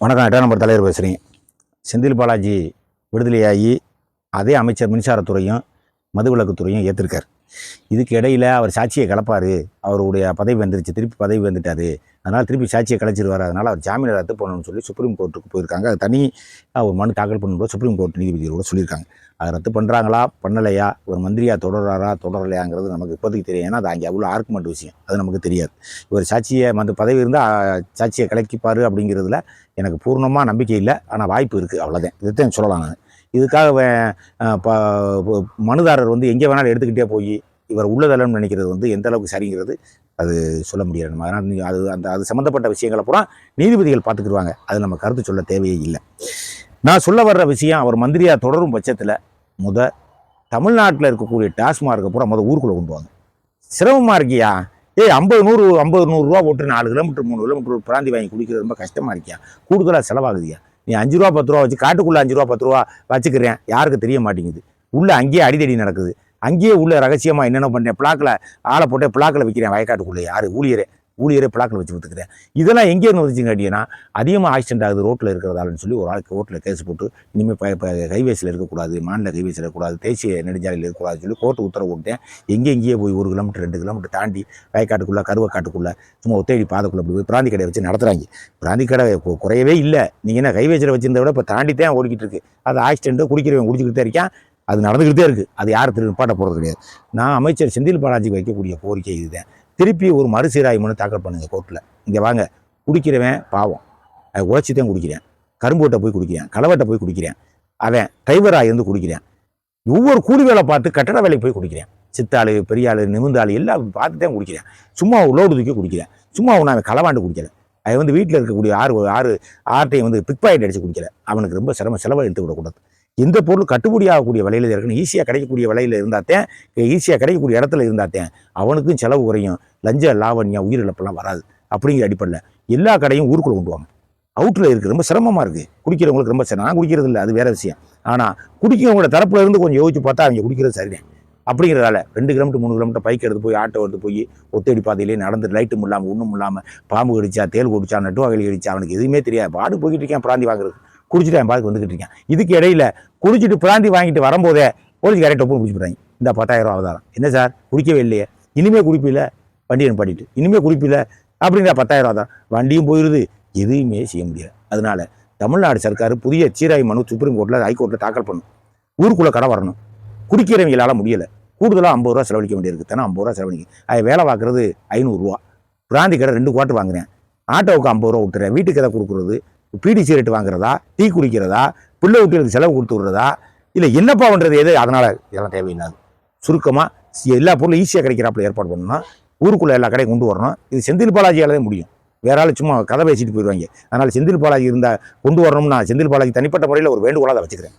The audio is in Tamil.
வணக்கம். எட்டாம் நம்பர் தலைவர் பேசுகிறேன் செந்தில் பாலாஜி விடுதலையாகி அதே அமைச்சர் மின்சாரத்துறையும் மதுவிலக்குத்துறையும் ஏற்றிருக்கார் இதுக்கு இடையில் அவர் சாட்சியை கலப்பார். அவருடைய பதவி வந்துருச்சு. திருப்பி பதவி வந்துட்டார். அதனால் திருப்பி சாட்சியை கலைச்சிருவார். அதனால் அவர் ஜாமீனை ரத்து பண்ணணும்னு சொல்லி சுப்ரீம் கோர்ட்டுக்கு போயிருக்காங்க. அது தனி ஒரு மனு தாக்கல் பண்ணும்போது சுப்ரீம் கோர்ட் நீதிபதியோட சொல்லியிருக்காங்க. அதை ரத்து பண்ணுறாங்களா பண்ணலையா? ஒரு மந்திரியா தொடர்றாரா? தொடரலையாங்கிறது நமக்கு இப்போதைக்கு தெரியும். ஏன்னா அது அங்கே அவ்வளோ ஆர்குமெண்ட் விஷயம். அது நமக்கு தெரியாது. இவர் சாட்சியை அந்த பதவி இருந்தால் சாட்சியை கலைக்கிப்பார் அப்படிங்கிறதுல எனக்கு பூர்ணமாக நம்பிக்கை இல்லை. ஆனால் வாய்ப்பு இருக்குது அவ்வளோதான் இதைத்தான் சொல்லலாம் நான். இதுக்காக ப- மனுதாரர் வந்து எங்கே வேணாலும் எடுத்துக்கிட்டே போய் இவர் உள்ளதெல்லாம் நினைக்கிறது வந்து எந்த அளவுக்கு சரிங்கிறது அது சொல்ல முடியாது. நம்ம அதனால் நீங்கள் அது அந்த அது சம்மந்தப்பட்ட விஷயங்களை பூரா நீதிபதிகள் பார்த்துக்கிடுவாங்க. அது நம்ம கருத்து சொல்ல தேவையே இல்லை. நான் சொல்ல வர்ற விஷயம் அவர் மந்திரியாக தொடரும் பட்சத்தில் முத தமிழ்நாட்டில் இருக்கக்கூடிய டாஸ்மார்க்கை பூரா முத ஊருக்குள்ளே கொண்டு வாங்க. சிரமமாக இருக்கியா? ஏய் ஐம்பது நூறு ஐம்பது நூறுரூவா போட்டு நாலு கிலோமீட்டர் மூணு கிலோமீட்டர் பிராந்தி வாங்கி குடிக்கிறது ரொம்ப கஷ்டமாக இருக்கியா? கூடுதலாக செலவாகுதியா? நீ அஞ்சு ரூபா பத்து ரூபா வச்சு காட்டுக்குள்ளே அஞ்சு ரூபா பத்து ரூபா வச்சுக்கிறேன். யாருக்கு தெரிய மாட்டேங்குது. உள்ளே அங்கேயே அடிதடி நடக்குது. அங்கேயே உள்ள ரகசியமாக என்னென்ன பண்ணேன்? பிளாக்கில் ஆளை போட்டு பிளாக்கில் விற்கிறேன் வயக்காட்டுக்குள்ளே. யார்? ஊழியரே. ஊழியரே பிளாக்கில் வச்சு கொடுத்துக்கிறேன் இதெல்லாம் எங்கே இருந்து வந்துச்சுங்க கேட்டீங்கன்னா அதிகமாக ஆக்சிடென்ட் ஆகுது ரோட்டில் இருக்கிறதாலன்னு சொல்லி ஒரு ஆளுக்கு ரோட்டில் கேஸ் போட்டு இனிமேல் இப்போ இப்போ கைவேசியில் இருக்கக்கூடாது மாநில கைவேசியில் இருக்கக்கூடாது தேசிய நெடுஞ்சாலையில் இருக்கக்கூடாதுன்னு சொல்லி கோர்ட்டு உத்தரவு விட்டேன் எங்கே எங்கேயே போய் ஒரு கிலோமீட்டர் ரெண்டு கிலோமீட்டர் தாண்டி வயக்காட்டுக்குள்ளே கருவக்காட்டுக்குள்ளே சும்மா ஒத்தேடி பாதைக்குள்ளே போய் பிராந்தி கடை வச்சு நடத்துகிறாங்க பிராந்தி கடை குறையவே இல்லை. நீங்கள் என்ன கைவேசியில் வச்சிருந்த விட இப்போ தாண்டி தான் ஓடிக்கிட்டு இருக்குது அது ஆக்சிடென்ட்டு குடிக்கிறவன் குடிச்சிக்கிட்டே இருக்கேன் அது நடந்துக்கிட்டே இருக்குது அது யார் திரு நிப்பாட்ட போகிறது கிடையாது. நான் அமைச்சர் செந்தில் பாலாஜிக்கு வைக்கக்கூடிய கோரிக்கை இதுதான். திருப்பி ஒரு மறுசீராய்வு மனு தாக்கல் பண்ணுங்கள் கோர்ட்டில் இங்கே வாங்க. குடிக்கிறவன் பாவம். அதை உழைச்சி தான் குடிக்கிறேன். கரும்புகிட்ட போய் குடிக்கிறேன். களவட்டை போய் குடிக்கிறேன். அவன் டிரைவராக இருந்து குடிக்கிறேன். ஒவ்வொரு கூலி வேலை பார்த்து கட்டட வேலைக்கு போய் குடிக்கிறேன். சித்தாளு பெரியாளு நிமிந்தாளு எல்லாம் பார்த்து தான் குடிக்கிறேன். சும்மா லோடு தூக்கி குடிக்கிறேன். சும்மா ஒன்று அவன் களவாண்டு குடிக்கிறேன் அது வந்து வீட்டில் இருக்கக்கூடிய ஆறு ஆறு ஆர்ட்டையும் வந்து பிக் பாயிண்ட் அடித்து குடிக்கல. அவனுக்கு ரொம்ப சிரம செலவை எடுத்து விடக்கூடாது எந்த பொருள் கட்டுப்படி ஆகக்கூடிய விலையில் இருக்கணும் ஈஸியாக கிடைக்கக்கூடிய விலையில் இருந்தாத்தேன் ஈஸியாக கிடைக்கக்கூடிய இடத்துல இருந்தாத்தேன் அவனுக்கும் செலவு குறையும். லஞ்ச லாவண்யம் உயிரிழப்பெல்லாம் வராது. அப்படிங்கிற அடிப்படையில் எல்லா கடையும் ஊருக்குள்ளே கொண்டு வாங்க. அவுட்டில் இருக்குது ரொம்ப சிரமமாக இருக்குது குடிக்கிறவங்களுக்கு ரொம்ப சிரமம். நான் குடிக்கிறது இல்லை. அது வேற விஷயம். ஆனால் குடிக்கிறவங்களோட தரப்புல இருந்து கொஞ்சம் யோசிச்சு பார்த்தா அவங்க குடிக்கிறது சரிதான் அப்படிங்கிறதால ரெண்டு கிலோமீட்டர் மூணு கிலோமீட்டர் பைக் எடுத்து போய் ஆட்டோ எடுத்து போய் ஒத்தடி பாதையிலே நடந்து லைட்டும் இல்லாமல் ஒன்றும் இல்லாமல் பாம்பு கடிச்சா தேல் குடிச்சா நட்டு வகையில் கடிச்சா அவனுக்கு எதுவுமே தெரியாது. பாடு போய்கிட்டு இருக்கேன் பிராந்தி வாங்குறது குடிச்சிட்டு என் பாதுக்கு வந்துக்கிட்டு இருக்கேன். இதுக்கு இடையில குடிச்சிட்டு பிராந்தி வாங்கிட்டு வரும்போதே போலீஸ் கரெக்ட் ஒப்பு பிடிச்சி இந்த பத்தாயிரம் அவதாரம். என்ன சார்? குடிக்கவே இல்லையே. இனிமே குடிப்பில்ல? வண்டியை பாடிட்டு. இனிமே குடிப்பில்ல? அப்படிங்கிற பத்தாயிரம் ரூபா தான் வண்டியும் போயிடுது எதுவுமே செய்ய முடியாது. அதனால தமிழ்நாடு சர்க்கார் புதிய சீராய் மனு சுப்ரீம் கோர்ட்டில் ஹைகோர்ட்டில் தாக்கல் பண்ணும். ஊருக்குள்ளே கடை வரணும். குடிக்கிறவங்களால் முடியலை. கூடுதலாக ஐம்பது ரூபா செலவழிக்க வேண்டியிருக்கு. தானே ஐம்பது ரூபா செலவழிக்க அது வேலை பார்க்குறது ஐநூறுரூவா பிராந்தி கடை ரெண்டு குவார்ட்டர் வாங்குறேன். ஆட்டோவுக்கு ஐம்பது ரூபா விட்டுறேன் வீட்டுக்கு எதை கொடுக்குறது? பீடி சிகரெட் வாங்குறதா? டீ குடிக்கிறதா? பிள்ளை வீட்டுகளுக்கு செலவு கொடுத்து விடுறதா? இல்லை என்னப்பா பண்ணுறது எது? அதனால் இதெல்லாம் தேவையில்லாது. சுருக்கமாக எல்லா பொருளும் ஈஸியாக கிடைக்கிறாப்புல ஏற்பாடு பண்ணணும் ஊருக்குள்ளே எல்லா கடையும் கொண்டு வரணும். இது செந்தில் பாலாஜியால் தான் முடியும். வேற ஆள் சும்மா கதை பேசிட்டு போயிடுவாங்க அதனால் செந்தில் பாலாஜி இருந்தால் கொண்டு வரணும்னு நான் செந்தில் பாலாஜி தனிப்பட்ட முறையில் ஒரு வேண்டுகோளாக அதை வச்சுக்கிறேன்.